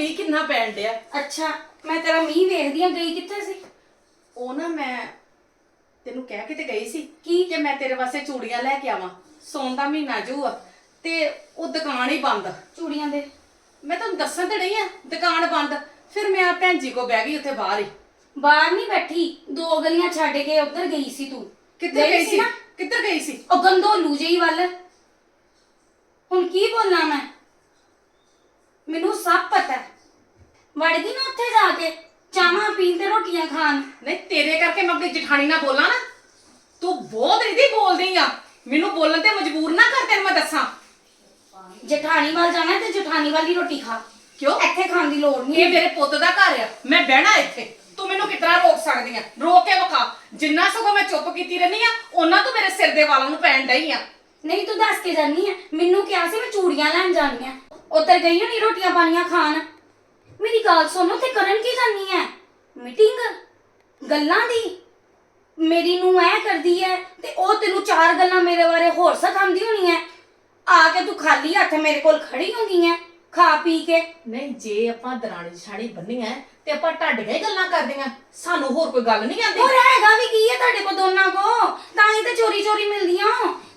ਮੀਂਹ ਕਿੰਨਾ ਪੈਣ ਡਿਆ? ਅੱਛਾ ਮੈਂ ਤੇਰਾ ਮੀਂਹ ਵੇਖਦੀ ਆ ਗਈ ਕਿੱਥੇ ਸੀ? ਉਹ ਨਾ ਮੈਂ ਤੈਨੂੰ ਕਹਿ ਕੇ ਤੇ ਗਈ ਸੀ ਕੀ? ਕਿ ਮੈਂ ਤੇਰੇ ਵਾਸਤੇ ਚੂੜੀਆਂ ਲੈ ਕੇ ਆਵਾਂ। ਸੌਣ ਦਾ ਮਹੀਨਾ ਜੂ ਆ ਤੇ ਉਹ ਦੁਕਾਨ ਹੀ ਬੰਦ। ਚੂੜੀਆਂ ਦੇ? ਮੈਂ ਤੁਹਾਨੂੰ ਦੱਸਣ ਤੇ ਨਹੀਂ ਆ ਦੁਕਾਨ ਬੰਦ। ਫਿਰ ਮੈਂ ਆ ਭੈਣ ਜੀ ਕੋ ਬਹਿ ਗਈ ਉੱਥੇ ਬਾਹਰ ਹੀ। ਬਾਹਰ ਨਹੀਂ ਬੈਠੀ ਦੋ ਗਲੀਆਂ ਛੱਡ ਕੇ ਉੱਧਰ ਗਈ ਸੀ ਤੂੰ। ਕਿੱਧਰ ਗਈ ਸੀ? ਨਾ? ਕਿੱਧਰ ਗਈ ਸੀ? ਉਹ ਗੰਦੋਲੂ ਜਿਹੀ ਵੱਲ। ਹੁਣ ਕੀ ਬੋਲਾਂ ਮੈਂ? ਮੈਨੂੰ ਸਭ ਪਤਾ ਹੈ। ਵੜ ਗਈ ਨਾ ਉੱਥੇ ਜਾ ਕੇ ਚਾਹਾਂ ਪੀਣ ਤੇ ਰੋਟੀਆਂ ਖਾਣ। ਨਹੀਂ ਤੇਰੇ ਕਰਕੇ ਮੈਂ ਆਪਣੀ ਜਠਾਣੀ ਨਾਲ ਬੋਲਾਂ ਨਾ। ਤੂੰ ਬਹੁਤ ਰਿਦੀ ਬੋਲਦੀ ਆ। ਮੈਨੂੰ ਬੋਲਣ ਤੇ ਮਜਬੂਰ ਨਾ ਕਰ ਤੈਨੂੰ ਮੈਂ ਦੱਸਾਂ। ਜਠਾਣੀ ਵੱਲ ਜਾਣਾ ਤੇ ਜਠਾਣੀ ਵਾਲੀ ਰੋਟੀ ਖਾ। ਕਿਉਂ? ਇੱਥੇ ਖਾਣ ਦੀ ਲੋੜ ਨਹੀਂ। ਇਹ ਮੇਰੇ ਪੁੱਤ ਦਾ ਘਰ ਆ। ਮੈਂ ਬਹਿਣਾ ਇੱਥੇ। ਤੂੰ ਮੈਨੂੰ ਕਿਤਨਾ ਰੋਕ ਸਕਦੀ ਆ? ਰੋਕ ਕੇ ਵਿਖਾ। ਜਿੰਨਾ ਸਗੋਂ ਮੈਂ ਚੁੱਪ ਕੀਤੀ ਰਹਿੰਦੀ ਆ ਉਹਨਾਂ ਤੂੰ ਮੇਰੇ ਸਿਰ ਦੇ ਵਾਲਾਂ ਨੂੰ ਪੈਣ ਡਈ ਆ। ਨਹੀਂ ਤੂੰ ਦੱਸ ਕੇ ਜਾਨੀ ਹੈ ਮੈਨੂੰ ਕਿਹਾ ਸੀ ਮੈਂ ਚੂੜੀਆਂ ਲੈਣ ਜਾਣੀਆਂ ਉੱਧਰ ਗਈ ਹੋਣੀ ਰੋਟੀਆਂ ਪਾਣੀਆਂ ਖਾਣ। ਮੇਰੀ ਗੱਲ ਸੁਣੋ ਤੇ ਕਰਨ ਕੀ ਜਾਨੀ ਹੈ ਮੀਟਿੰਗ? ਗੱਲਾਂ ਦੀ? ਮੇਰੀ ਨੂੰ ਐ ਕਰਦੀ ਹੈ ਤੇ ਉਹ ਤੈਨੂੰ ਚਾਰ ਗੱਲਾਂ ਮੇਰੇ ਬਾਰੇ ਹੋਰ ਸਿਖਾਉਂਦੀ ਹੋਣੀ ਹੈ ਆ ਕੇ ਤੂੰ ਖਾਲੀ ਹੱਥ ਮੇਰੇ ਕੋਲ ਖੜੀ ਹੋ ਗਈ ਹੈ ਖਾ ਪੀ ਕੇ। ਨਹੀਂ ਜੇ ਆਪਾਂ ਦਰਾਣੀ ਜਠਾਣੀ ਬੰਨੀਆਂ ਤੇ ਆਪਾਂ ਢੱਡੀਆਂ ਹੀ ਗੱਲਾਂ ਕਰਦੀਆਂ ਸਾਨੂੰ ਹੋਰ ਕੋਈ ਗੱਲ ਨਹੀਂ ਆਂਦੀ ਹੋਰ ਹੈਗਾ ਵੀ ਕੀ ਹੈ ਤੁਹਾਡੇ ਕੋਲ ਦੋਨਾਂ ਕੋ ਤਾਂ ਹੀ ਤੇ ਚੋਰੀ ਚੋਰੀ ਮਿਲਦੀਆਂ।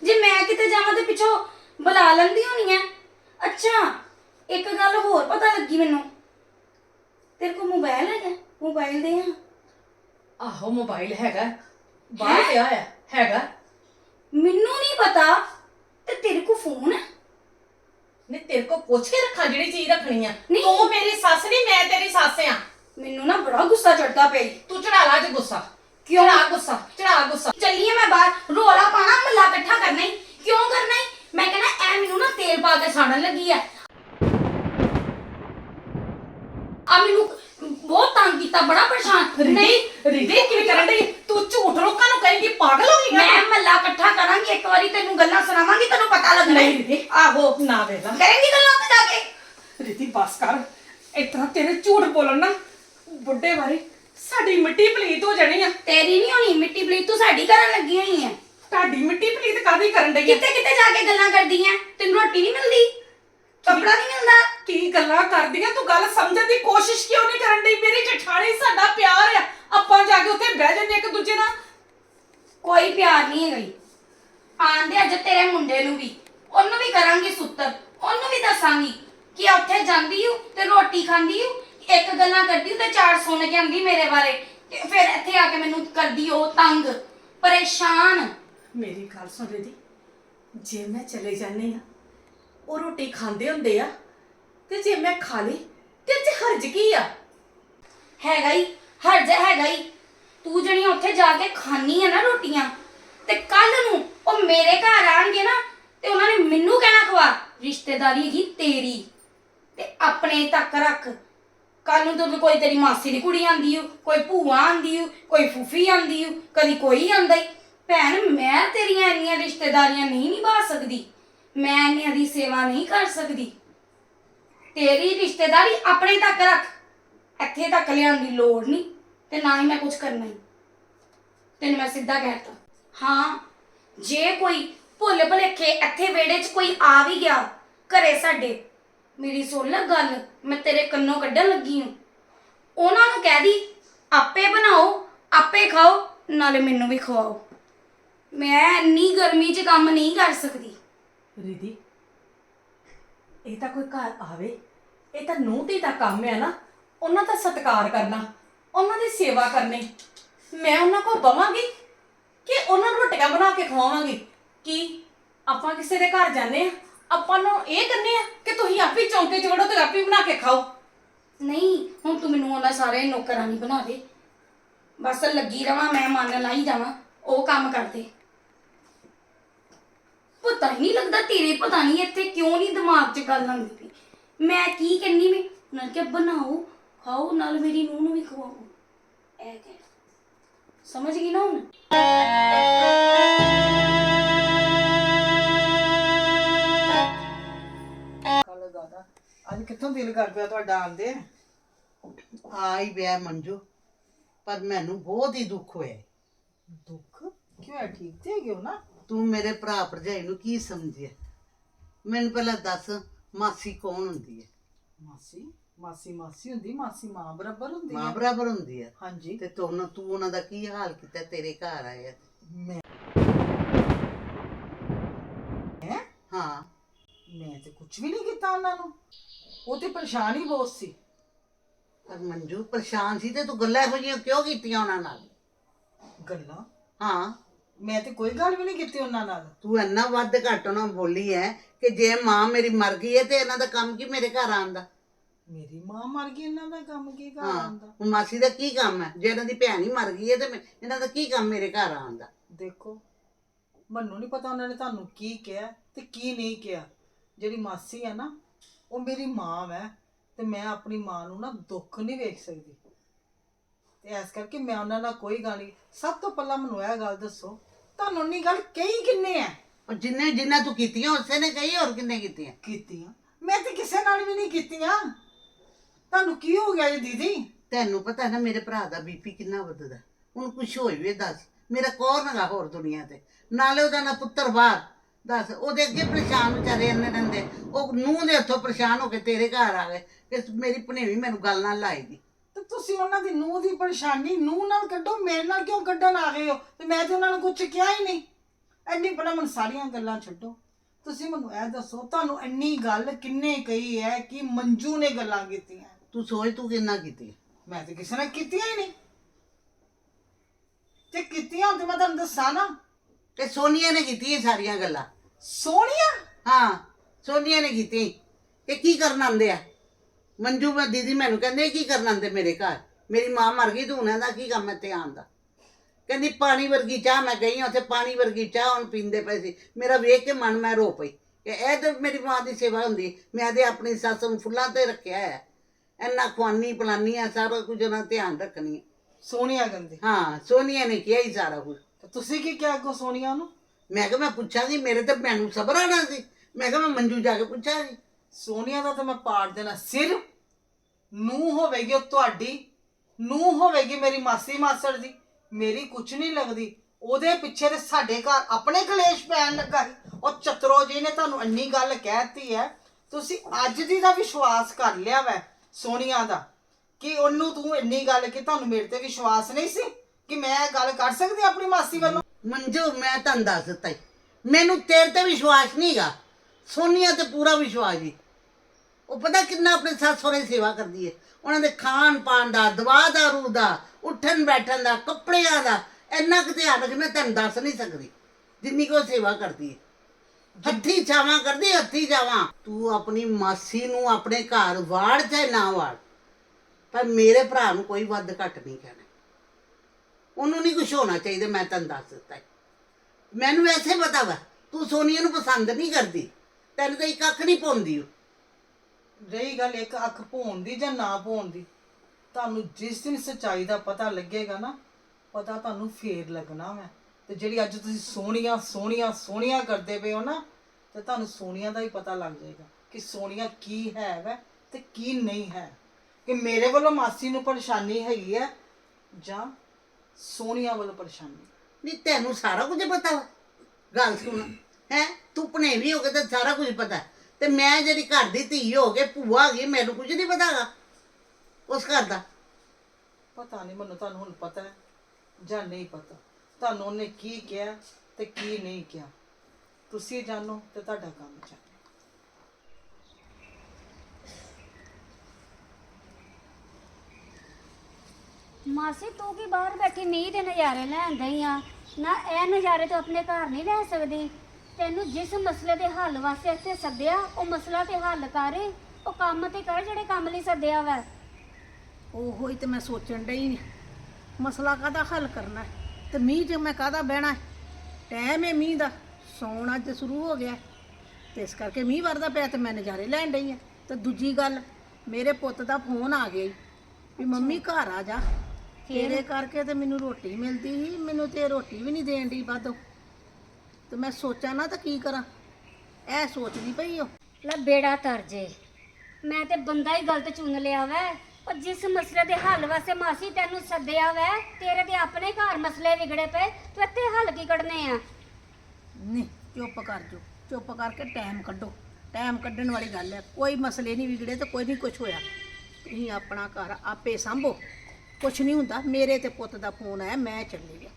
ਜੇ ਮੈਂ ਕਿਤੇ ਜਾਵਾਂ ਤੇ ਪਿੱਛੋਂ ਬੁਲਾ ਲੈਂਦੀ ਹੋਣੀ ਹੈ ਅੱਛਾ ਇੱਕ ਗੱਲ ਹੋਰ ਪਤਾ ਲੱਗੀ ਮੈਨੂੰ। ਤੇਰੇ ਕੋਲ ਮੋਬਾਈਲ ਹੈਗਾ ਮੋਬਾਈਲ ਦੇ ਆ ਆਹੋ ਮੋਬਾਈਲ ਹੈਗਾ ਬਾਹਰ ਹੈਂ? ਪਿਆ ਆ ਹੈਗਾ। ਮੈਨੂੰ ਨਹੀਂ ਪਤਾ ਤੇ ਤੇਰੇ ਕੋਲ ਫੋਨ ਹੈ? ਨਹੀਂ ਤੇਰੇ ਕੋ ਪੁੱਛ ਕੇ ਰੱਖਾਂ ਜਿਹੜੀ ਚੀਜ਼ ਰੱਖਣੀ ਆ। ਨਹੀਂ। ਤੂੰ ਮੇਰੀ ਸੱਸ ਨਹੀਂ ਮੈਂ ਤੇਰੀ ਸੱਸ ਆ। ਮੈਨੂੰ ਨਾ ਬੜਾ ਗੁੱਸਾ ਚੜਦਾ ਪਿਆ ਈ। ਤੂੰ ਚੜਾ ਲਾ ਅੱਜ ਗੁੱਸਾ। ਕਿਉਂ? ਚੜਾ ਗੁੱਸਾ ਚੜਾ ਗੁੱਸਾ। ਚੱਲੀਏ ਮੈਂ ਬਾਹਰ ਰੋਲਾ ਪਾਣਾ ਮੱਲਾ ਇਕੱਠਾ ਕਰਨਾ ਹੀ ਕਿਉਂ ਕਰਨਾ ਹੀ ਮੈਂ ਕਹਿੰਦਾ ਐ ਮੈਨੂੰ ਨਾ ਤੇਲ ਪਾ ਕੇ ਸਾੜਨ ਲੱਗੀ ਐ ਆ ਮੈਨੂੰ ਬਹੁਤ ਤੰਗ ਕੀਤਾ ਬੜਾ ਪਰੇਸ਼ਾਨ। ਨਹੀਂ ਰਿਦੇ ਕਿਵੇਂ ਕਰਨ ਡਈ? ਤੂੰ ਝੂਠ ਲੋਕਾਂ ਨੂੰ ਕਹੇਂਗੀ ਪਾਗਲ ਹੋ ਗਈ ਮੈਂ ਮੱਲਾ ਇਕੱਠਾ ਕਰਾਂਗੀ ਇੱਕ ਵਾਰੀ ਤੈਨੂੰ ਗੱਲਾਂ ਸੁਣਾਵਾਂਗੀ ਤੈਨੂੰ ਪਤਾ ਲੱਗਣਾ ਨਹੀਂ। ਰਿਦੇ ਆਹੋ ਨਾ ਵੇਲਾ ਕਰੇਂਗੀ ਗੱਲਾਂ ਉੱਥੇ ਜਾ ਕੇ? ਰਿਤੀ ਬਸ ਕਰ। ਇਤਨਾ ਤੇਰੇ ਝੂਠ ਬੋਲਣ ਨਾ ਬੁੱਢੇ ਬਾਰੇ ਸਾਡੀ ਮਿੱਟੀ ਪਲੀਤ ਹੋ ਜਾਣੀ ਆ। ਤੇਰੀ ਨਹੀਂ ਹੋਣੀ ਮਿੱਟੀ ਪਲੀਤ ਤੂੰ ਸਾਡੀ ਕਰਨ ਲੱਗੀ ਹੋਈ ਐ ਤੁਹਾਡੀ ਮਿੱਟੀ ਪਲੀਤ ਕਾਦੀ ਕਰਨ ਡਈ ਆ? ਕਿੱਥੇ ਕਿੱਥੇ ਜਾ ਕੇ ਗੱਲਾਂ ਕਰਦੀ ਐ ਤੈਨੂੰ ਰੋਟੀ ਨਹੀਂ ਮਿਲਦੀ? ਕੱਪੜਾ ਨਹੀਂ ਮਿਲਦਾ? ਕੀ ਗੱਲਾਂ ਕਰਦੀਆਂ? ਤੂੰ ਗੱਲ ਸਮਝਣ ਦੀ ਕੋਸ਼ਿਸ਼ ਕਿਉਂ ਨਹੀਂ ਕਰਨ ਡਈ? ਮੇਰੀ ਜਠਾਣੀ ਸਾਡਾ ਪਿਆਰ ਆ। ਆਪਾਂ ਜਾ ਕੇ ਉੱਥੇ ਬਹਿ ਜੰਨੇ ਇੱਕ ਦੂਜੇ ਨਾਲ। ਕੋਈ ਪਿਆਰ ਨਹੀਂ ਹੈ ਗਈ ਆਂਦੇ ਅੱਜ ਤੇਰੇ ਮੁੰਡੇ ਨੂੰ ਵੀ। ਉਹਨੂੰ ਵੀ ਕਰਾਂਗੀ ਸੁੱਤਰ। ਉਹਨੂੰ ਵੀ ਦੱਸਾਂਗੀ ਕਿ ਉੱਥੇ ਜਾਂਦੀ ਹੂੰ ਤੇ ਰੋਟੀ ਖਾਂਦੀ ਹੂੰ ਇੱਕ ਗੱਲਾਂ ਕਰਦੀ ਹੂੰ ਤੇ ਚਾਰ ਸੁਣ ਕੇ ਆਂਦੀ ਮੇਰੇ ਬਾਰੇ। ਤੇ ਫਿਰ ਇੱਥੇ ਆ ਕੇ ਮੈਨੂੰ ਕਰਦੀ ਉਹ ਤੰਗ। ਪਰੇਸ਼ਾਨ। ਮੇਰੀ ਗੱਲ ਸੁਣ ਰਿਦੀ ਜੇ ਮੈਂ ਚਲੇ ਜਾਂਦੀ ਆ ਉਹ ਰੋਟੀ ਖਾਂਦੇ ਹੁੰਦੇ ਆ, ਤੇ ਜੇ ਮੈਂ ਖਾ ਲਈ, ਤੇ ਤੇ ਹਰਜ ਕੀ ਆ? ਹੈਗਾ ਹੀ ਹਰਜ ਹੈਗਾ ਹੀ ਤੂੰ ਜਿਹੜੀਆਂ ਉੱਥੇ ਜਾ ਕੇ ਖਾਣੀ ਆ ਨਾ ਰੋਟੀਆਂ, ਤੇ ਕੱਲ ਨੂੰ ਉਹ ਮੇਰੇ ਘਰ ਆਣਗੇ ਨਾ, ਤੇ ਉਹਨਾਂ ਨੇ ਮੈਨੂੰ ਕਹਿਣਾ ਖਵਾ, ਰਿਸ਼ਤੇਦਾਰੀ ਹੈਗੀ ਤੇਰੀ, ਤੇ ਆਪਣੇ ਤੱਕ ਰੱਖ। ਕੱਲ ਨੂੰ ਤੈਨੂੰ ਕੋਈ ਤੇਰੀ ਮਾਸੀ ਦੀ ਕੁੜੀ ਆਂਦੀ ਓ, ਕੋਈ ਭੂਆ ਆਂਦੀ ਓ, ਕੋਈ ਫੁੱਫੀ ਆਂਦੀ ਓ, ਕਦੀ ਕੋਈ ਆਂਦਾ ਈ। ਭੈਣ, ਮੈਂ ਤੇਰੀਆਂ ਇੰਨੀਆਂ ਰਿਸ਼ਤੇਦਾਰੀਆਂ ਨਹੀਂ ਨਿਭਾ ਸਕਦੀ। ਮੈਂ ਇੰਨੀਆਂ ਦੀ ਸੇਵਾ ਨਹੀਂ ਕਰ ਸਕਦੀ। ਤੇਰੀ ਰਿਸ਼ਤੇਦਾਰੀ ਆਪਣੇ ਤੱਕ ਰੱਖ। ਇੱਥੇ ਤੱਕ ਲਿਆਉਣ ਦੀ ਲੋੜ ਨਹੀਂ ਤੇ ਨਾ ਹੀ ਮੈਂ ਕੁਝ ਕਰਨਾ ਹੀ। ਤੈਨੂੰ ਮੈਂ ਸਿੱਧਾ ਕਹਿਤਾ। ਹਾਂ, ਜੇ ਕੋਈ ਭੁੱਲ ਭੁਲੇਖੇ ਇੱਥੇ ਵਿਹੜੇ 'ਚ ਕੋਈ ਆ ਵੀ ਗਿਆ ਘਰੇ ਸਾਡੇ, ਮੇਰੀ ਸੁਣ ਲੈ ਗੱਲ, ਮੈਂ ਤੇਰੇ ਕੰਨੋਂ ਕੱਢਣ ਲੱਗੀ ਹਾਂ। ਉਹਨਾਂ ਨੂੰ ਕਹਿ ਦੀ, ਆਪੇ ਬਣਾਓ, ਆਪੇ ਖਾਓ, ਨਾਲੇ ਮੈਨੂੰ ਵੀ ਖਵਾਓ। ਮੈਂ ਇੰਨੀ ਗਰਮੀ 'ਚ ਕੰਮ ਨਹੀਂ ਕਰ ਸਕਦੀ। ਰਿਦੀ ਇਹ ਤਾਂ ਕੋਈ ਘਰ ਆਵੇ ਇਹ ਤਾਂ ਨੂੰਹ ਧੀ ਦਾ ਕੰਮ ਹੈ ਨਾ। ਉਹਨਾਂ ਦਾ ਸਤਿਕਾਰ ਕਰਨਾ ਉਹਨਾਂ ਦੀ ਸੇਵਾ ਕਰਨੀ। ਮੈਂ ਉਹਨਾਂ ਕੋਲ ਬਵਾਂਗੀ ਕਿ ਉਹਨਾਂ ਨੂੰ ਰੋਟੀਆਂ ਬਣਾ ਕੇ ਖਵਾਵਾਂਗੀ। ਕੀ ਆਪਾਂ ਕਿਸੇ ਦੇ ਘਰ ਜਾਂਦੇ ਆ ਆਪਾਂ ਨੂੰ ਇਹ ਕਰਨੇ ਆ ਕਿ ਤੁਸੀਂ ਆਪੇ ਚੌਂਕੇ ਚ ਵੜੋ ਤੇ ਆਪੇ ਬਣਾ ਕੇ ਖਾਓ। ਨਹੀਂ ਹੁਣ ਤੂੰ ਮੈਨੂੰ ਉਹਨਾਂ ਸਾਰੇ ਨੌਕਰਾਨੀ ਬਣਾ ਦੇ। ਬਸ ਲੱਗੀ ਰਵਾਂ ਮੈਂ ਮਨ ਲਾਈ ਜਾਵਾਂ ਉਹ ਕੰਮ ਕਰਦੇ। ਪਤਾ ਹੀ ਨਹੀਂ ਲੱਗਦਾ ਤੇਰੇ ਪਤਾ ਨਹੀਂ ਇੱਥੇ ਕਿਉਂ ਨਹੀਂ ਦਿਮਾਗ 'ਚ ਗੱਲ ਆਉਂਦੀ ਪਈ। ਮੈਂ ਕੀ ਕਹਿੰਨੀ ਮੈਂ ਉਹਨਾਂ ਕਿ ਬਣਾਓ ਖਾਓ ਨਾਲ ਮੇਰੀ ਨੂੰਹ ਨੂੰ ਵੀ ਖਵਾਓ। ਇਹ ਕਹਿ। ਸਮਝ ਗਈ ਨਾ ਹੁਣ? ਕੱਲ ਦਾਦਾ ਅੱਜ ਕਿੱਥੋਂ ਦਿਲ ਕਰ ਪਿਆ ਤੁਹਾਡਾ ਆਂਦੇ ਆ ਹੀ ਪਿਆ ਮੰਜੂ ਪਰ ਮੈਨੂੰ ਬਹੁਤ ਹੀ ਦੁੱਖ ਹੋਇਆ। ਦੁੱਖ? ਕਿਉਂ ਹੈ ਠੀਕ ਤੇ ਹੈਗੇ ਹੋ ਨਾ? ਤੂੰ ਮੇਰੇ ਭਰਾ ਭਰਜਾਈ ਨੂੰ ਕੀ ਸਮਝਿਆ? ਮੈਨੂੰ ਪਹਿਲਾਂ ਦੱਸ ਮਾਸੀ ਕੌਣ ਹੁੰਦੀ ਹੈ? ਮਾਸੀ? ਮਾਸੀ ਮਾਸੀ ਹੁੰਦੀ ਮਾਸੀ ਮਾਂ ਬਰਾਬਰ ਹੁੰਦੀ ਮਾਂ ਹੈ? ਬਰਾਬਰ ਹੁੰਦੀ ਹੈ। ਹਾਂਜੀ। ਤੇ ਤੂੰ ਤੂੰ ਉਹਨਾਂ ਦਾ ਕੀ ਹਾਲ ਕੀਤਾ? ਤੇਰੇ ਘਰ ਆਏ ਆ ਤੇ। ਮੈਂ ਹੈਂ? ਹਾਂ। ਮੈਂ ਤੇ ਕੁਝ ਵੀ ਨਹੀਂ ਕੀਤਾ ਉਹਨਾਂ ਨੂੰ। ਉਹ ਤੇ ਪਰੇਸ਼ਾਨ ਹੀ ਬਹੁਤ ਸੀ। ਪਰ ਮੰਜੂ ਪਰੇਸ਼ਾਨ ਸੀ ਤੇ ਤੂੰ ਗੱਲਾਂ ਇਹੋ ਜਿਹੀਆਂ ਕਿਉਂ ਕੀਤੀਆਂ ਉਹਨਾਂ ਨਾਲ? ਗੱਲਾਂ? ਹਾਂ। ਮੈਂ ਤੇ ਕੋਈ ਗੱਲ ਵੀ ਨਹੀਂ ਕੀਤੀ ਉਹਨਾਂ ਨਾਲ। ਤੂੰ ਇੰਨਾ ਵੱਧ ਘੱਟ ਉਹਨਾਂ ਬੋਲੀ ਹੈ ਕਿ ਜੇ ਮਾਂ ਮੇਰੀ ਮਰ ਗਈ ਹੈ ਤੇ ਇਹਨਾਂ ਦਾ ਕੰਮ ਕੀ ਮੇਰੇ ਘਰ ਆਉਣ ਦਾ? ਮੇਰੀ ਮਾਂ ਮਰ ਗਈ ਇਹਨਾਂ ਦਾ ਕੰਮ ਕੀ ਹਾਂ ਆਂਦਾ ਹੁਣ ਮਾਸੀ ਦਾ ਕੀ ਕੰਮ ਹੈ ਜੇ ਇਹਨਾਂ ਦੀ ਭੈਣ ਹੀ ਮਰ ਗਈ ਹੈ ਤੇ ਮੈਂ- ਇਹਨਾਂ ਦਾ ਕੀ ਕੰਮ ਮੇਰੇ ਘਰ ਆਉਣ ਦਾ? ਦੇਖੋ ਮੈਨੂੰ ਨਹੀਂ ਪਤਾ ਉਹਨਾਂ ਨੇ ਤੁਹਾਨੂੰ ਕੀ ਕਿਹਾ ਤੇ ਕੀ ਨਹੀਂ ਕਿਹਾ। ਜਿਹੜੀ ਮਾਸੀ ਹੈ ਨਾ ਉਹ ਮੇਰੀ ਮਾਂ ਹੈ ਤੇ ਮੈਂ ਆਪਣੀ ਮਾਂ ਨੂੰ ਨਾ ਦੁੱਖ ਨਹੀਂ ਵੇਖ ਸਕਦੀ। ਤੇ ਇਸ ਕਰਕੇ ਮੈਂ ਉਹਨਾਂ ਨਾਲ ਕੋਈ ਗੱਲ ਨਹੀਂ ਸਭ ਤੋਂ ਪਹਿਲਾਂ ਮੈਨੂੰ ਇਹ ਗੱਲ ਦੱਸੋ ਤੁਹਾਨੂੰ ਨਹੀਂ ਗੱਲ ਕਹੀ ਕਿੰਨੇ ਆ? ਔਰ ਜਿੰਨੇ ਜਿੰਨਾ ਤੂੰ ਕੀਤੀਆਂ ਉਸੇ ਨੇ ਕਹੀ ਹੋਰ ਕਿੰਨੇ ਕੀਤੀਆਂ? ਕੀਤੀਆਂ? ਮੈਂ ਤੇ ਕਿਸੇ ਨਾਲ ਵੀ ਨਹੀਂ ਕੀਤੀਆਂ। ਤੁਹਾਨੂੰ ਕੀ ਹੋ ਗਿਆ ਜੀ ਦੀਦੀ? ਤੈਨੂੰ ਪਤਾ ਨਾ ਮੇਰੇ ਭਰਾ ਦਾ ਬੀਪੀ ਕਿੰਨਾ ਵੱਧਦਾ। ਹੁਣ ਕੁਛ ਹੋਈ ਵੀ ਦੱਸ। ਮੇਰਾ ਕੌਣ ਹੈਗਾ ਹੋਰ ਦੁਨੀਆ ਤੇ। ਨਾਲੇ ਉਹਦਾ ਨਾ ਪੁੱਤਰ ਬਾਹਰ। ਦੱਸ ਉਹਦੇ ਅੱਗੇ ਪਰੇਸ਼ਾਨ ਵਿਚਾਰੇ ਇੰਨੇ ਰਹਿੰਦੇ। ਉਹ ਨੂੰਹ ਦੇ ਹੱਥੋਂ ਪਰੇਸ਼ਾਨ ਹੋ ਕੇ ਤੇਰੇ ਘਰ ਆ ਗਏ। ਕਿ ਮੇਰੀ ਭਣੇਵੀਂ ਮੈਨੂੰ ਗੱਲ ਨਾਲ ਲਾਏਗੀ। ਤੇ ਤੁਸੀਂ ਉਹਨਾਂ ਦੀ ਨੂੰਹ ਦੀ ਪਰੇਸ਼ਾਨੀ ਨੂੰਹ ਨਾਲ ਕੱਢੋ ਮੇਰੇ ਨਾਲ ਕਿਉਂ ਕੱਢਣ ਆ ਗਏ ਹੋ? ਤੇ ਮੈਂ ਤੇ ਉਹਨਾਂ ਨੂੰ ਕੁਝ ਕਿਹਾ ਹੀ ਨਹੀਂ। ਐਨੀ ਬੜਾ ਮਨ ਸਾਰੀਆਂ ਗੱਲਾਂ ਛੱਡੋ। ਤੁਸੀਂ ਮੈਨੂੰ ਇਹ ਦੱਸੋ ਤੁਹਾਨੂੰ ਇੰਨੀ ਗੱਲ ਕਿੰਨੇ ਕਹੀ ਹੈ ਕਿ ਮੰਜੂ ਨੇ ਗੱਲਾਂ ਕੀਤੀਆਂ? ਤੂੰ ਸੋਚ ਤੂੰ ਕਿੰਨਾ ਕੀਤੀ? ਮੈਂ ਤੇ ਕਿਸੇ ਨਾਲ ਕੀਤੀਆਂ ਹੀ ਨਹੀਂ। ਤੇ ਕੀਤੀਆਂ ਤੇ ਮੈਂ ਤੁਹਾਨੂੰ ਦੱਸਾਂ ਨਾ। ਤੇ ਸੋਨੀਆ ਨੇ ਕੀਤੀ ਇਹ ਸਾਰੀਆਂ ਗੱਲਾਂ? ਸੋਹਣੀਆਂ ਹਾਂ ਸੋਨੀਆ ਨੇ ਕੀਤੀ। ਕਿ ਕੀ ਕਰਨ ਆਂਦੇ ਆ? ਮੰਜੂ ਮੈਂ ਦੀਦੀ ਮੈਨੂੰ ਕਹਿੰਦੇ ਕੀ ਕਰਨ ਆਂਦੇ ਮੇਰੇ ਘਰ? ਮੇਰੀ ਮਾਂ ਮਰ ਗਈ ਤੂੰ ਉਹਨਾਂ ਦਾ ਕੀ ਕੰਮ ਇੱਥੇ ਆਉਣ ਦਾ? ਕਹਿੰਦੀ ਪਾਣੀ ਵਰਗੀ ਚਾਹ ਮੈਂ ਗਈ ਹਾਂ ਉੱਥੇ ਪਾਣੀ ਵਰਗੀ ਚਾਹ ਹੁਣ ਪੀਂਦੇ ਪਏ ਸੀ। ਮੇਰਾ ਵੇਖ ਕੇ ਮਨ ਮੈਂ ਰੋ ਪਈ। ਕਿ ਇਹ ਤਾਂ ਮੇਰੀ ਮਾਂ ਦੀ ਸੇਵਾ ਹੁੰਦੀ। ਮੈਂ ਤੇ ਆਪਣੀ ਸੱਸ ਨੂੰ ਫੁੱਲਾਂ ਤੇ ਰੱਖਿਆ ਹੈ। ਇੰਨਾ ਖਵਾਨੀ ਪਲਾਨੀ ਆ ਸਾਰਾ ਕੁਝ ਉਹਨਾਂ ਧਿਆਨ ਰੱਖਣੀ ਹੈ ਸੋਹਣੀਆਂ ਗੰਦੇ ਹਾਂ ਸੋਨੀਆ ਨੇ ਕਿਹਾ ਹੀ ਸਾਰਾ ਕੁਝ। ਤੇ ਤੁਸੀਂ ਕੀ ਕਿਹਾ ਅੱਗੋਂ ਸੋਹਣੀਆਂ ਨੂੰ? ਮੈਂ ਕਿਹਾ ਮੈਂ ਪੁੱਛਾਂਗੀ ਮੇਰੇ ਤੇ ਮੈਨੂੰ ਸਬਰ ਆਣਾ ਸੀ। ਮੈਂ ਕਿਹਾ ਮੈਂ ਮੰਜੂ ਜਾ ਕੇ ਪੁੱਛਾਂਗੀ। ਸੋਨੀਆ ਦਾ ਤਾਂ ਮੈਂ ਪਾੜ ਦੇਣਾ। ਸਿਰ ਨੂੰ ਹੋਵੇਗੀ ਉਹ ਤੁਹਾਡੀ ਨੂੰ ਹੋਵੇਗੀ ਮੇਰੀ ਮਾਸੀ ਮਾਸੜ ਦੀ ਮੇਰੀ ਕੁਛ ਨਹੀਂ ਲੱਗਦੀ। ਉਹਦੇ ਪਿੱਛੇ ਤੇ ਸਾਡੇ ਘਰ ਆਪਣੇ ਕਲੇਸ਼ ਪੈਣ ਲੱਗਾ ਸੀ। ਉਹ ਚਤਰੋ ਜੀ ਨੇ ਤੁਹਾਨੂੰ ਇੰਨੀ ਗੱਲ ਕਹਿਤੀ ਹੈ। ਤੁਸੀਂ ਅੱਜ ਦੀ ਦਾ ਵਿਸ਼ਵਾਸ ਕਰ ਲਿਆ ਵੈ ਸੋਨੀਆ ਦਾ। ਕਿ ਉਹਨੂੰ ਤੂੰ ਇੰਨੀ ਗੱਲ ਕਿ ਤੁਹਾਨੂੰ ਮੇਰੇ ਤੇ ਵਿਸ਼ਵਾਸ ਨਹੀਂ ਸੀ? ਕਿ ਮੈਂ ਇਹ ਗੱਲ ਕਰ ਸਕਦੀ ਆਪਣੀ ਮਾਸੀ ਵੱਲੋਂ? ਮੰਜੂ, ਮੈਂ ਤੁਹਾਨੂੰ ਦੱਸ ਦਿੱਤਾ ਈ। ਮੈਨੂੰ ਤੇਰੇ ਤੇ ਵਿਸ਼ਵਾਸ ਨਹੀਂਗਾ ਸੋਨੀਆ ਤੇ ਪੂਰਾ ਵਿਸ਼ਵਾਸ ਜੀ। ਉਹ ਪਤਾ ਕਿੰਨਾ ਆਪਣੇ ਸੱਸ ਸਹੁਰੇ ਸੇਵਾ ਕਰਦੀ ਹੈ ਉਹਨਾਂ ਦੇ ਖਾਣ ਪਾਣ ਦਾ, ਦਵਾ ਦਾ ਦਾਰੂ ਦਾ, ਉੱਠਣ ਬੈਠਣ ਦਾ, ਕੱਪੜਿਆਂ ਦਾ, ਇੰਨਾ ਕੁ ਧਿਆਨ ਰੱਖ ਮੈਂ ਤੈਨੂੰ ਦੱਸ ਨਹੀਂ ਸਕਦੀ। ਜਿੰਨੀ ਕੋ ਸੇਵਾ ਕਰਦੀ ਹੈ ਹੱਥੀ ਚਾਵਾਂ ਕਰਦੀ, ਹੱਥੀ ਚਾਵਾਂ ਤੂੰ ਆਪਣੀ ਮਾਸੀ ਨੂੰ ਆਪਣੇ ਘਰ ਵਾੜ ਚਾਹੇ ਨਾ ਵਾੜ। ਪਰ ਮੇਰੇ ਭਰਾ ਨੂੰ ਕੋਈ ਵੱਧ ਘੱਟ ਨਹੀਂ ਕਹਿਣਾ। ਉਹਨੂੰ ਨਹੀਂ ਕੁਝ ਹੋਣਾ ਚਾਹੀਦਾ, ਮੈਂ ਤੈਨੂੰ ਦੱਸ ਦਿੱਤਾ ਮੈਨੂੰ ਵੈਸੇ ਪਤਾ ਵਾ, ਤੂੰ ਸੋਨੀਆ ਨੂੰ ਪਸੰਦ ਨਹੀਂ ਕਰਦੀ। ਤੈਨੂੰ ਤਾਂ ਇੱਕ ਅੱਖ ਨਹੀਂ ਪਾਉਂਦੀ ਉਹ। ਰਹੀ ਗੱਲ ਇੱਕ ਅੱਖ ਭੋਣ ਦੀ ਜਾਂ ਨਾ ਭੋਣ ਦੀ, ਤੁਹਾਨੂੰ ਜਿਸ ਦਿਨ ਸੱਚਾਈ ਦਾ ਪਤਾ ਲੱਗੇਗਾ ਨਾ, ਪਤਾ ਤੁਹਾਨੂੰ ਫੇਰ ਲੱਗਣਾ ਵਾ। ਤੇ ਜਿਹੜੀ ਅੱਜ ਤੁਸੀਂ ਸੋਹਣੀਆਂ ਸੋਹਣੀਆਂ ਸੋਹਣੀਆਂ ਕਰਦੇ ਪਏ ਹੋ ਨਾ, ਤੇ ਤੁਹਾਨੂੰ ਸੋਹਣੀਆਂ ਦਾ ਹੀ ਪਤਾ ਲੱਗ ਜਾਏਗਾ ਕਿ ਸੋਹਣੀਆਂ ਕੀ ਹੈ ਵੈ ਤੇ ਕੀ ਨਹੀਂ ਹੈ। ਕਿ ਮੇਰੇ ਵੱਲੋਂ ਮਾਸੀ ਨੂੰ ਪਰੇਸ਼ਾਨੀ ਹੈਗੀ ਹੈ ਜਾਂ ਸੋਹਣੀਆਂ ਵੱਲੋਂ ਪਰੇਸ਼ਾਨੀ? ਨਹੀਂ, ਤੈਨੂੰ ਸਾਰਾ ਕੁਝ ਪਤਾ ਵਾ। ਗੱਲ ਸੁਣ। ਹੈ? ਤੂੰ ਭਣੇਵੀਂ ਹੋ ਕੇ ਤਾਂ ਸਾਰਾ ਕੁਝ ਪਤਾ। ਤੇ ਮੈਂ ਜਿਹੜੀ ਘਰ ਦੀ ਧੀ ਹੋ ਕੇ ਭੂਆ ਗਈ ਮੈਨੂੰ ਕੁਝ ਨਹੀਂ ਪਤਾਗਾ ਉਸ ਘਰ ਦਾ। ਪਤਾ ਨਹੀਂ ਮੈਨੂੰ ਤੁਹਾਨੂੰ ਹੁਣ ਪਤਾ ਹੈ ਜਾਂ ਨਹੀਂ ਪਤਾ। ਤੁਹਾਨੂੰ ਉਹਨੇ ਕੀ ਕਿਹਾ ਤੇ ਕੀ ਨਹੀਂ ਕਿਹਾ। ਤੁਸੀਂ ਜਾਣੋ ਤੇ ਤੁਹਾਡਾ ਕੰਮ ਜਾਣੋ ਮਾਸੀ ਤੂੰ ਕੀ ਬਾਹਰ ਬੈਠੀ ਮੀਂਹ ਦੇ ਨਜ਼ਾਰੇ ਲੈਣ ਗਈ ਆ। ਨਾ ਇਹ ਨਜ਼ਾਰੇ ਤੂੰ ਆਪਣੇ ਘਰ ਨਹੀਂ ਲੈ ਸਕਦੀ। ਤੈਨੂੰ ਜਿਸ ਮਸਲੇ ਦੇ ਹੱਲ ਵਾਸਤੇ ਇੱਥੇ ਸੱਦਿਆ ਉਹ ਮਸਲਾ ਤੇ ਹੱਲ ਕਰ ਉਹ ਕੰਮ ਤੇ ਕਰ ਜਿਹੜੇ ਕੰਮ ਲਈ ਸੱਦਿਆ ਵਾ। ਉਹੋ ਹੀ ਤੇ ਮੈਂ ਸੋਚਣ ਡਈ। ਮਸਲਾ ਕਾਦਾ ਹੱਲ ਕਰਨਾ? ਤੇ ਮੀਂਹ 'ਚ ਮੈਂ ਕਾਦਾ ਬਹਿਣਾ ਟਾਈਮ ਹੈ ਮੀਂਹ ਦਾ ਸੌਣ ਅੱਜ ਸ਼ੁਰੂ ਹੋ ਗਿਆ ਤੇ ਇਸ ਕਰਕੇ ਮੀਂਹ ਵਰਦਾ ਪਿਆ ਤੇ ਮੈਂ ਨਜ਼ਾਰੇ ਲੈਣ ਡਈ ਆ। ਤੇ ਦੂਜੀ ਗੱਲ ਮੇਰੇ ਪੁੱਤ ਦਾ ਫੋਨ ਆ ਗਿਆ ਈ। ਵੀ ਮੰਮੀ ਘਰ ਆ ਜਾ। ਤੇਰੇ ਕਰਕੇ ਤੇ ਮੈਨੂੰ ਰੋਟੀ ਮਿਲਦੀ ਸੀ ਮੈਨੂੰ ਤੇ ਰੋਟੀ ਵੀ ਨਹੀਂ ਦੇਣ ਦੀ ਵਾਧੋ। ਤੇ ਮੈਂ ਸੋਚਾਂ ਨਾ ਤਾਂ ਕੀ ਕਰਾਂ। ਇਹ ਸੋਚਦੀ ਪਈ ਓ। ਲੈ ਬੇੜਾ ਤਰ ਜੇ। ਮੈਂ ਤੇ ਬੰਦਾ ਹੀ ਗਲਤ ਚੁਣ ਲਿਆ ਵੈ। ਉਹ ਜਿਸ ਮਸਲੇ ਦੇ ਹੱਲ ਵਾਸਤੇ ਮਾਸੀ ਤੈਨੂੰ ਸੱਦਿਆ ਵੈ ਤੇਰੇ ਦੇ ਆਪਣੇ ਘਰ ਮਸਲੇ ਵਿਗੜੇ ਪਏ ਤੂੰ ਇੱਥੇ ਹੱਲ ਕੀ ਕੱਢਨੇ ਆ? ਨਹੀਂ ਚੁੱਪ ਕਰ ਜੋ ਚੁੱਪ ਕਰਕੇ ਟਾਈਮ ਕੱਢੋ। ਟਾਈਮ ਕੱਢਣ ਵਾਲੀ ਗੱਲ ਹੈ। ਕੋਈ ਮਸਲੇ ਨਹੀਂ ਵਿਗੜੇ ਤੇ ਕੋਈ ਨਹੀਂ ਕੁਝ ਹੋਇਆ। ਤੁਸੀਂ ਆਪਣਾ ਘਰ ਆਪੇ ਸੰਭੋ। ਕੁਛ ਨਹੀਂ ਹੁੰਦਾ। ਮੇਰੇ ਤੇ ਪੁੱਤ ਦਾ ਫੋਨ ਆਇਆ ਮੈਂ ਚੱਲੀ ਆ।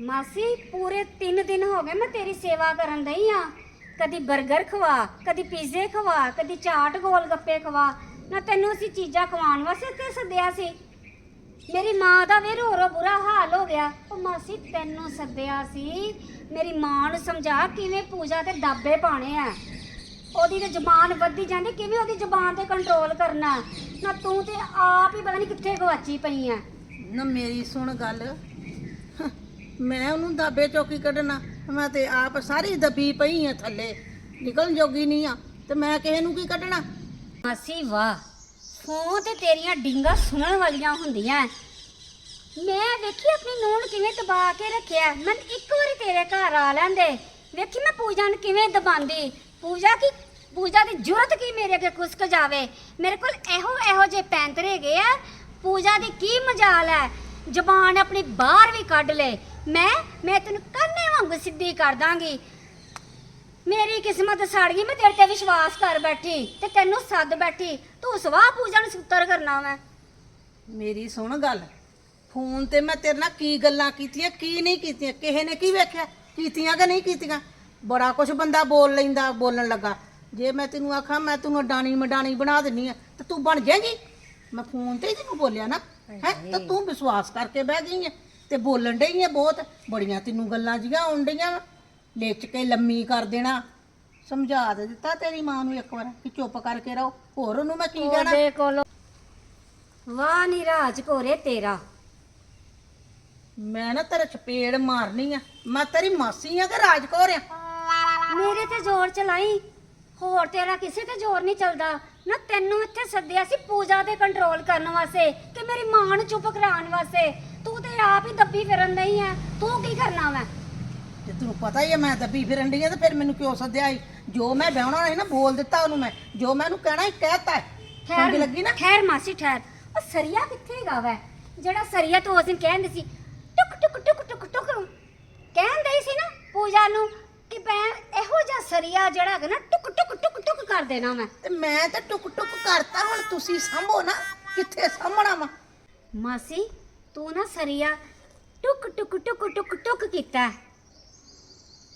ਮਾਸੀ, ਪੂਰੇ 3 ਦਿਨ ਹੋ ਗਏ ਮੈਂ ਤੇਰੀ ਸੇਵਾ ਕਰਨ ਦਈ ਆ। ਕਦੀ 버ਗਰ ਖਵਾ, ਕਦੀ ਪੀਜ਼ੇ ਖਵਾ, ਕਦੀ ਚਾਟ ਗੋਲ ਗੱਪੇ ਖਵਾ। ਨਾ ਤੈਨੂੰ ਅਸੀਂ ਚੀਜ਼ਾਂ ਖਵਾਉਣ ਵਾਸਤੇ ਤੇ ਸੱਦਿਆ ਸੀ। ਮੇਰੀ ਮਾਂ ਦਾ ਵੀ ਰੋ ਰੋ ਬੁਰਾ ਹਾਲ ਹੋ ਗਿਆ। ਉਹ ਮਾਸੀ ਤੈਨੂੰ ਸੱਦਿਆ ਸੀ। ਮੇਰੀ ਮਾਂ ਨੂੰ ਸਮਝਾ ਕਿਵੇਂ ਪੂਜਾ ਤੇ ਦਾਬੇ ਪਾਣੇ ਆ। ਉਹਦੀ ਤੇ ਜ਼ੁਬਾਨ ਵੱਧਦੀ ਜਾਂਦੀ, ਕਿਵੇਂ ਉਹਦੀ ਜ਼ੁਬਾਨ ਤੇ ਕੰਟਰੋਲ ਕਰਨਾ। ਨਾ ਤੂੰ ਤੇ ਆਪ ਹੀ ਪਤਾ ਨਹੀਂ ਕਿੱਥੇ ਗਵਾਚੀ ਪਈ ਆ। ਨਾ ਮੇਰੀ ਸੁਣ ਗੱਲ। ਮੈਂ ਉਹਨੂੰ ਦਾਬੇ ਚੌਕੀ ਕੱਢਣਾ, ਮੈਂ ਤੇ ਆਪ ਸਾਰੀ ਦਬੀ ਪਈ ਆ ਥੱਲੇ, ਨਿਕਲਣ ਜੋਗੀ ਨਹੀਂ ਆ, ਤੇ ਮੈਂ ਕਿਸੇ ਨੂੰ ਕੀ ਕੱਢਣਾ? ਮਾਸੀ ਵਾਹ, ਫੋਨ ਤੇ ਤੇਰੀਆਂ ਡਿੰਗਾ ਸੁਣਨ ਵਾਲੀਆਂ ਹੁੰਦੀਆਂ ਮੈਂ ਵੇਖੀ ਆਪਣੀ ਨੂੰਹ ਨੂੰ ਕਿਵੇਂ ਦਬਾ ਕੇ ਰੱਖਿਆ, ਮੈਂ ਇੱਕ ਵਾਰੀ ਤੇਰੇ ਘਰ ਆ ਲੈਂਦੇ। ਵੇਖੀ ਮੈਂ ਪੂਜਾ ਨੂੰ ਕਿਵੇਂ ਦਬਾਉਂਦੀ, ਪੂਜਾ ਕੀ, ਪੂਜਾ ਦੀ ਜ਼ਰੂਰਤ ਕੀ ਮੇਰੇ ਅੱਗੇ ਖੁਸਕ ਜਾਵੇ? ਮੇਰੇ ਕੋਲ ਇਹੋ ਇਹੋ ਜੇ ਪੈਂਤਰੇ ਗਏ ਆ, ਪੂਜਾ ਦੀ ਕੀ ਮਜਾਲ ਹੈ ਜ਼ਬਾਨ ਆਪਣੀ ਬਾਹਰ ਵੀ ਕੱਢ ਲੈ। ਮੈਂ ਮੈਂ ਤੈਨੂੰ ਕੰਨੇ ਵਾਂਗੂ ਸਿੱਧੀ ਕਰ ਦਾਂਗੀ। ਮੇਰੀ ਕਿਸਮਤ ਸੜ ਗਈ, ਮੈਂ ਤੇਰੇ ਤੇ ਵਿਸ਼ਵਾਸ ਕਰ ਬੈਠੀ ਤੇ ਤੈਨੂੰ ਸੱਦ ਬੈਠੀ। ਤੂੰ ਸਵਾਹ ਪੂਜਾ ਨੂੰ ਸੁੱਤਰ ਕਰਨਾ ਮੈਂ। ਮੇਰੀ ਸੁਣ ਗੱਲ। ਫੋਨ ਤੇ ਮੈਂ ਤੇਰੇ ਨਾਲ ਕੀ ਗੱਲਾਂ ਕੀਤੀਆਂ, ਕੀ ਨਹੀਂ ਕੀਤੀਆਂ, ਕਿਸੇ ਨੇ ਕੀ ਵੇਖਿਆ? ਕੀਤੀਆਂ ਕਿ ਨਹੀਂ ਕੀਤੀਆਂ? ਬੜਾ ਕੁਝ ਬੰਦਾ ਬੋਲ ਲੈਂਦਾ, ਬੋਲਣ ਲੱਗਾ। ਜੇ ਮੈਂ ਤੈਨੂੰ ਆਖਾਂ, ਮੈਂ ਤੈਨੂੰ ਡਾਣੀ ਮਡਾਣੀ ਬਣਾ ਦਿੰਨੀ ਆ, ਤੇ ਤੂੰ ਬਣ ਜਾਏਗੀ? ਮੈਂ ਫੋਨ ਤੇ ਹੀ ਤੈਨੂੰ ਬੋਲਿਆ ਨਾ, ਹੈ? ਤਾਂ ਤੂੰ ਵਿਸ਼ਵਾਸ ਕਰਕੇ ਬਹਿ ਗਈ ਹੈ ਤੇ ਬੋਲਣ ਡਈ ਹੈ ਬਹੁਤ। ਬੜੀਆਂ ਤੈਨੂੰ ਗੱਲਾਂ ਜੀਆਂ ਆਉਣ ਡਈਆਂ ਵਾ। ਲੇਚ ਕੇ ਲੰਮੀ ਕਰ ਦੇਣਾ। ਸਮਝਾ ਦੇ ਦਿੱਤਾ ਤੇਰੀ ਮਾਂ ਨੂੰ ਇੱਕ ਵਾਰ ਕਿ ਚੁੱਪ ਕਰਕੇ ਰਹੋ। ਹੋਰ ਉਹਨੂੰ ਮੈਂ ਕੀ ਕਹਿਣਾ? ਉਹਦੇ ਕੋਲ ਵਾਹ ਨੀ ਰਾਜ ਕੋਰੇ ਤੇਰਾ। ਮੈਂ ਨਾ ਤੇਰੇ ਚਪੇੜ ਮਾਰਨੀ ਆ। ਮੈਂ ਤੇਰੀ ਮਾਸੀ ਆ ਕਿ ਰਾਜ ਕੌਰ ਆ ਮੇਰੇ ਤੇ ਜ਼ੋਰ ਚਲਾਈ। ਹੋਰ ਤੇਰਾ ਕਿਸੇ ਤੇ ਜ਼ੋਰ ਨਹੀਂ ਚੱਲਦਾ। ਨਾ ਤੈਨੂੰ ਇੱਥੇ ਸੱਦਿਆ ਸੀ ਪੂਜਾ ਤੇ ਕੰਟਰੋਲ ਕਰਨ ਵਾਸਤੇ ਕਿ ਮੇਰੀ ਮਾਂ ਨੂੰ ਚੁੱਪ ਕਰਾਉਣ ਵਾਸਤੇ। ਤੂੰ ਤੇ ਆਪ ਹੀ ਦੱਬੀ ਫਿਰਨ ਨਹੀਂ ਹੈ ਤੂੰ ਕੀ ਕਰਨਾ ਮੈਂ ਜੇ ਤੈਨੂੰ ਪਤਾ ਹੀ ਆ ਮੈਂ ਦੱਬੀ ਫਿਰਨ ਡਈ ਆ ਤੇ ਫਿਰ ਮੈਨੂੰ ਕਿਉਂ ਸੱਦਿਆ ਸੀ ਜੋ ਮੈਂ ਵਿਆਹਣਾ ਸੀ ਨਾ ਬੋਲ ਦਿੱਤਾ ਉਹਨੂੰ ਮੈਂ। ਜੋ ਮੈਂ ਉਹਨੂੰ ਕਹਿਣਾ ਸੀ ਕਹਿਤਾ ਸਮਝ ਲੱਗੀ ਨਾ? ਠਹਿਰ ਮਾਸੀ ਠਹਿਰ। ਉਹ ਸਰੀਆ ਕਿੱਥੇ ਹੈਗਾ ਵੈ? ਜਿਹੜਾ ਸਰੀਆ ਤੂੰ ਉਸ ਦਿਨ ਕਹਿੰਦੇ ਸੀ ਟੁਕ ਟੁਕ ਟੁਕ ਟੁਕ ਟੁਕ। ਕਹਿੰਦੇ ਸੀ ਨਾ ਪੂਜਾ ਨੂੰ ਕਿ ਮੈਂ ਇਹੋ ਜਿਹਾ ਸਰੀਆ ਜਿਹੜਾ ਹੈਗਾ ਨਾ ਟੁਕ ਟੁਕ ਟੁਕ ਟੁਕ ਕਰ ਦੇਣਾ ਮੈਂ। ਤੇ ਮੈਂ ਤਾਂ ਟੁਕ ਟੁਕ ਕਰਤਾ ਹੁਣ ਤੁਸੀਂ ਸੰਭੋ ਨਾ ਕਿੱਥੇ ਸਾਹਮਣਾ ਵਾ? ਮਾਸੀ ਤੂੰ ਨਾ ਸਰੀਆ ਟੁਕ ਟੁਕ ਟੁਕ ਟੁਕ ਟੁਕ ਕੀਤਾ।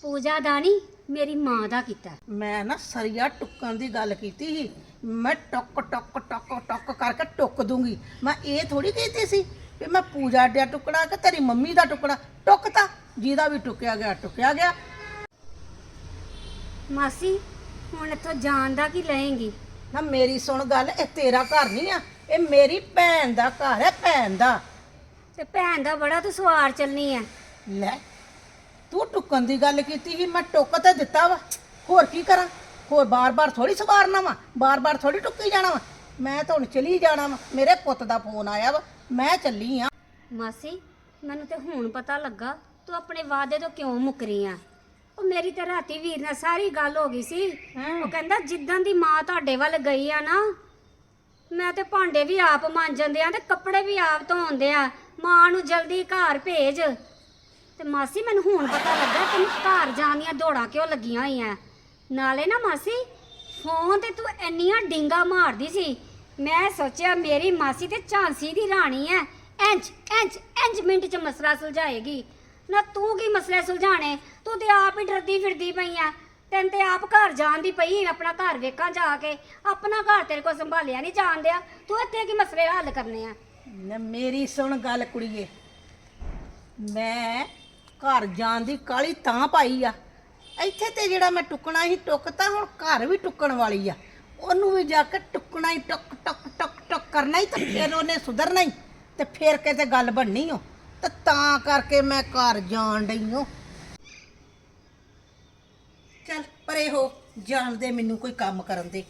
ਪੂਜਾ ਦਾ ਨਹੀਂ ਮੇਰੀ ਮਾਂ ਦਾ ਕੀਤਾ। ਮੈਂ ਨਾ ਸਰੀਆ ਟੁੱਕਣ ਦੀ ਗੱਲ ਕੀਤੀ ਸੀ। ਮੈਂ ਟੁੱਕ ਟੁੱਕ ਟੁੱਕ ਟੁੱਕ ਕਰਕੇ ਟੁੱਕ ਦੂੰਗੀ। ਮੈਂ ਇਹ ਥੋੜੀ ਕੀਤੀ ਸੀ ਵੀ ਮੈਂ ਪੂਜਾ ਦਾ ਟੁਕੜਾ ਕਿ ਤੇਰੀ ਮੰਮੀ ਦਾ ਟੁਕੜਾ ਟੁੱਕਤਾ ਜਿਹਦਾ ਵੀ ਟੁੱਕਿਆ ਗਿਆ ਟੁੱਕਿਆ ਗਿਆ। ਮਾਸੀ ਹੁਣ ਇੱਥੋਂ ਜਾਣ ਦਾ ਕੀ ਲਏਂਗੀ? ਨਾ ਮੇਰੀ ਸੁਣ ਗੱਲ ਇਹ ਤੇਰਾ ਘਰ ਨਹੀਂ ਆ। ਇਹ ਮੇਰੀ ਭੈਣ ਦਾ ਘਰ ਹੈ ਭੈਣ ਦਾ। ਤੇ ਭੈਣ ਦਾ ਬੜਾ ਤੂੰ ਸਵਾਰ ਚੱਲਣੀ ਐ। ਲੈ ਤੂੰ ਟੁੱਕਣ ਦੀ ਗੱਲ ਕੀਤੀ ਸੀ ਮੈਂ ਟੁੱਕ ਤੇ ਦਿੱਤਾ ਵਾ। ਹੋਰ ਕੀ ਕਰਾਂ? ਹੋਰ ਬਾਰ-ਬਾਰ ਥੋੜੀ ਸਵਾਰਨਾ ਵਾ ਬਾਰ-ਬਾਰ ਥੋੜੀ ਟੁੱਕੀ ਜਾਣਾ ਵਾ। ਮੈਂ ਤਾਂ ਹੁਣ ਚਲੀ ਜਾਣਾ ਵਾ ਮੇਰੇ ਪੁੱਤ ਦਾ ਫੋਨ ਆਇਆ ਵਾ ਮੈਂ ਚੱਲੀ ਆ। ਮਾਸੀ ਮੈਨੂੰ ਤੇ ਹੁਣ ਪਤਾ ਲੱਗਾ ਤੂੰ ਆਪਣੇ ਵਾਅਦੇ ਤੋਂ ਕਿਉਂ ਮੁੱਕਰੀ ਆ? ਉਹ ਮੇਰੀ ਤੇ ਰਾਤੀ ਵੀਰ ਨਾਲ ਸਾਰੀ ਗੱਲ ਹੋ ਗਈ ਸੀ। ਉਹ ਕਹਿੰਦਾ ਜਿੱਦਾਂ ਦੀ ਮਾਂ ਤੁਹਾਡੇ ਵੱਲ ਗਈ ਆ ਨਾ ਮੈਂ ਤੇ ਭਾਂਡੇ ਵੀ ਆਪ ਮਾਂਜਣਦੇ ਆ ਤੇ ਕੱਪੜੇ ਵੀ ਆਪ ਧੋਉਂਦੇ ਆ ਮਾਂ ਨੂੰ ਜਲਦੀ ਘਰ ਭੇਜ। ਤੇ ਮਾਸੀ, ਮੈਨੂੰ ਹੁਣ ਪਤਾ ਲੱਗਾ ਤੈਨੂੰ ਘਰ ਜਾਣ ਦੀਆਂ ਦੌੜਾਂ ਕਿਉਂ ਲੱਗੀਆਂ ਹੋਈਆਂ। ਨਾਲੇ ਨਾ ਮਾਸੀ, ਫੋਨ ਤੇ ਤੂੰ ਇੰਨੀਆਂ ਡਿੰਗਾ ਮਾਰਦੀ ਸੀ। ਮੈਂ ਸੋਚਿਆ ਮੇਰੀ ਮਾਸੀ ਤੇ ਝਾਂਸੀ ਦੀ ਰਾਣੀ ਐ। ਇੰਜ ਇੰਜ ਇੰਜ ਮਿੰਟ ਚ ਮਸਲਾ ਸੁਲਝਾਏਗੀ। ਨਾ ਤੂੰ ਕੀ ਮਸਲੇ ਸੁਲਝਾਣੇ ਤੂੰ ਤੇ ਆਪ ਹੀ ਡਰਦੀ ਫਿਰਦੀ ਪਈ ਆ ਤੈਨੂੰ ਤੇ ਆਪ ਘਰ ਜਾਣ ਦੀ ਪਈ ਆਪਣਾ ਘਰ ਵੇਖਾਂ ਜਾ ਕੇ। ਆਪਣਾ ਘਰ ਤੇਰੇ ਕੋਲ ਸੰਭਾਲਿਆ ਨਹੀਂ ਜਾਣ ਦਿਆ। ਤੂੰ ਇੱਥੇ ਕੀ ਮਸਲੇ ਹੱਲ ਕਰਨੇ ਆ? ਨਾ, ਮੇਰੀ ਸੁਣ ਗੱਲ ਕੁੜੀਏ। ਮੈਂ ਘਰ ਜਾਣ ਦੀ ਕਾਲੀ ਤਾਂ ਪਾਈ ਆ। ਇੱਥੇ ਤੇ ਜਿਹੜਾ ਮੈਂ ਟੁੱਕਣਾ ਸੀ ਟੁੱਕਤਾ ਹੁਣ ਘਰ ਵੀ ਟੁੱਕਣ ਵਾਲੀ ਆ। ਉਹਨੂੰ ਵੀ ਜਾ ਕੇ ਟੁੱਕਣਾ ਹੀ, ਟੁੱਕ ਟੁੱਕ ਟੁੱਕ ਟੁੱਕ ਕਰਨਾ ਹੀ ਤੇ ਫਿਰ ਉਹਨੇ ਸੁਧਰਨਾ ਹੀ ਤੇ ਫਿਰ ਕਿਤੇ ਗੱਲ ਬਣਨੀ ਓ। ਤੇ ਤਾਂ ਕਰਕੇ ਮੈਂ ਘਰ ਜਾਣ ਡਈ ਓ। ਚੱਲ ਪਰੇ ਹੋ, ਜਾਣ ਦੇ ਮੈਨੂੰ ਕੋਈ ਕੰਮ ਕਰਨ ਦੇ।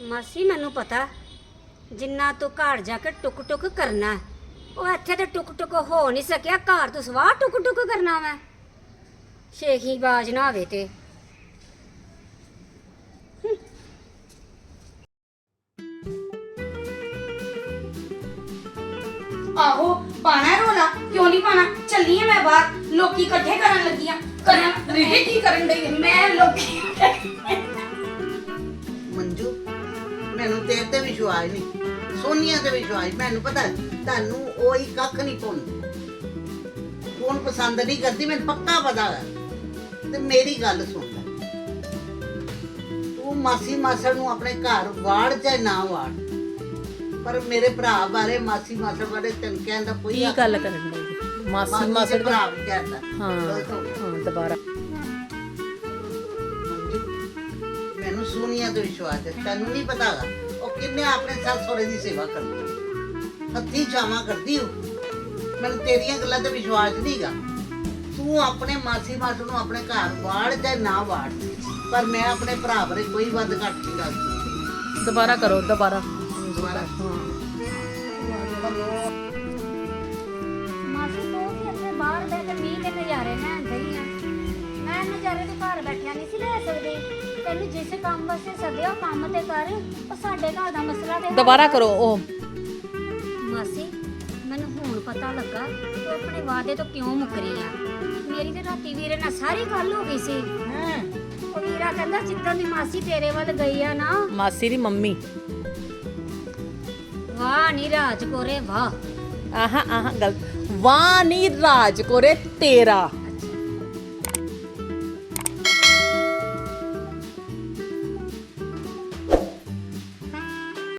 ਮਾਸੀ ਮੈਨੂੰ ਪਤਾ ਜਿੰਨਾ ਤੂੰ ਘਰ ਜਾ ਕੇ ਟੁਕ ਟੁਕ ਕਰਨਾ ਹੈ, ਉਹ ਇੱਥੇ ਤੇ ਟੁਕ ਟੁਕ ਹੋ ਨਹੀਂ ਸਕਿਆ ਘਰ ਤੂੰ ਸਵਾਹ ਟੁਕ ਟੁਕ ਕਰਨਾ ਮੈਂ। ਸ਼ੇਖੀ ਬਾਜ ਨਾ ਆਵੇ ਤੇ। ਆਹੋ ਪਾਣਾ ਰੋਲਾ? ਕਿਉਂ ਨਹੀਂ ਪਾਣਾ? ਚੱਲੀ ਆ ਮੈਂ ਬਾਹਰ। ਲੋਕੀ ਇਕੱਠੇ ਕਰਨ ਲੱਗੀਆਂ। ਕਰਨ ਰੀਤੀ ਕੀ ਕਰਨ ਡਈ ਹੈ? ਮੈਂ ਲੋਕੀ ਵਿਸ਼ਵਾਸ ਨਹੀਂ। ਸੋਨੀਆ ਤੇ ਵਿਸ਼ਵਾਸ ਮੈਨੂੰ ਪਤਾ ਤੁਹਾਨੂੰ ਉਹ ਹੀ ਕੱਖ ਨਹੀਂ ਪਾਉਂਦੀ ਕੌਣ ਪਸੰਦ ਨਹੀਂ ਕਰਦੀ ਮੈਨੂੰ ਪੱਕਾ ਪਤਾ ਹੈ। ਤੇ ਮੇਰੀ ਗੱਲ ਸੁਣ ਲੈ। ਤੂੰ ਮਾਸੀ ਮਾਸੜ ਨੂੰ ਆਪਣੇ ਘਰ ਵਾੜ ਚਾਹੇ ਨਾ ਵਾੜ। ਪਰ ਮੇਰੇ ਭਰਾ ਬਾਰੇ ਮਾਸੀ ਮਾਸੜ ਬਾਰੇ ਤੈਨੂੰ ਕਹਿਣ ਦਾ ਕੋਈ ਕੀ ਗੱਲ। ਕਰਨ ਹੈ? ਮਾਸੀ ਮਾਸੀ ਮਾਸੜ ਮਾਸੜ ਭਰਾ ਵੀ ਕਹਿੰਦਾ ਹਾਂ ਹਾਂ ਦੁਬਾਰਾ। ਮੈਨੂੰ ਸੋਨੀਆ ਤੇ ਵਿਸ਼ਵਾਸ ਹੈ। ਤੈਨੂੰ ਨਹੀਂ ਪਤਾਗਾ ਉਹ ਕਿੰਨੇ ਆਪਣੇ ਸੱਸ ਸਹੁਰੇ ਦੀ ਸੇਵਾ ਕਰਦੀ ਹੈ। ਹੱਥੀਂ ਛਾਵਾਂ ਕਰਦੀ ਹੋ ਮੈਨੂੰ ਤੇਰੀਆਂ ਗੱਲਾਂ ਤੇ ਵਿਸ਼ਵਾਸ ਨਹੀਂਗਾ ਤੂੰ ਆਪਣੇ ਮਾਸੀ ਮਾਸੂ ਨੂੰ ਆਪਣੇ ਘਰ ਵਾੜ ਚਾਹੇ ਨਾ ਵਾੜ। ਪਰ ਮੈਂ ਆਪਣੇ ਭਰਾ ਬਾਰੇ ਕੋਈ ਵੱਧ ਘੱਟ ਨਹੀਂ ਦੱਸਦੀ ਦੁਬਾਰਾ ਕਰੋ ਦੁਬਾਰਾ। ਦੁਬਾਰਾ ਮਾਸੀ ਤੂੰ ਵੀ ਇੱਥੇ ਬਾਹਰ ਬਹਿ ਕੇ ਮੀਂਹ ਦੇ ਨਜ਼ਾਰੇ ਲੈਣ ਗਈ ਆ। ਮੈਂ ਨਜ਼ਾਰੇ ਦੇ ਘਰ ਬੈਠਿਆ ਨਹੀਂ ਸੀ ਲੈ ਸਕਦੀ। ਤੈਨੂੰ ਜਿਸ ਕੰਮ ਵਾਸਤੇ ਸੱਦਿਆ ਉਹ ਕੰਮ ਤੇ ਕਰ ਉਹ ਸਾਡੇ ਘਰ ਦਾ ਮਸਲਾ ਤੇ ਹੱਲ ਦੁਬਾਰਾ ਕਰ। ਕਰੋ ਉਹ। ਮਾਸੀ ਮੈਨੂੰ ਹੁਣ ਪਤਾ ਲੱਗਾ ਤੂੰ ਆਪਣੇ ਵਾਅਦੇ ਤੋਂ ਕਿਉਂ ਮੁੱਕਰੀ ਆ। ਮੇਰੀ ਤੇ ਰਾਤੀ ਵੀਰੇ ਨਾਲ ਸਾਰੀ ਗੱਲ ਹੋ ਗਈ ਸੀ। ਹਾਂ। ਉਹ ਵੀਰਾ ਕਹਿੰਦਾ ਜਿੱਦਾਂ ਦੀ ਮਾਸੀ ਤੇਰੇ ਵੱਲ ਗਈ ਆ ਨਾ। ਮਾਸੀ ਦੀ ਮੰਮੀ। ਵਾਹ ਨੀ ਰਾਜ ਕੋਰੇ ਵਾਹ। ਆਹਾਂ ਆਹਾਂ ਗਲਤ ਵਾਹ ਨੀ ਰਾਜ ਕੋਰੇ ਤੇਰਾ।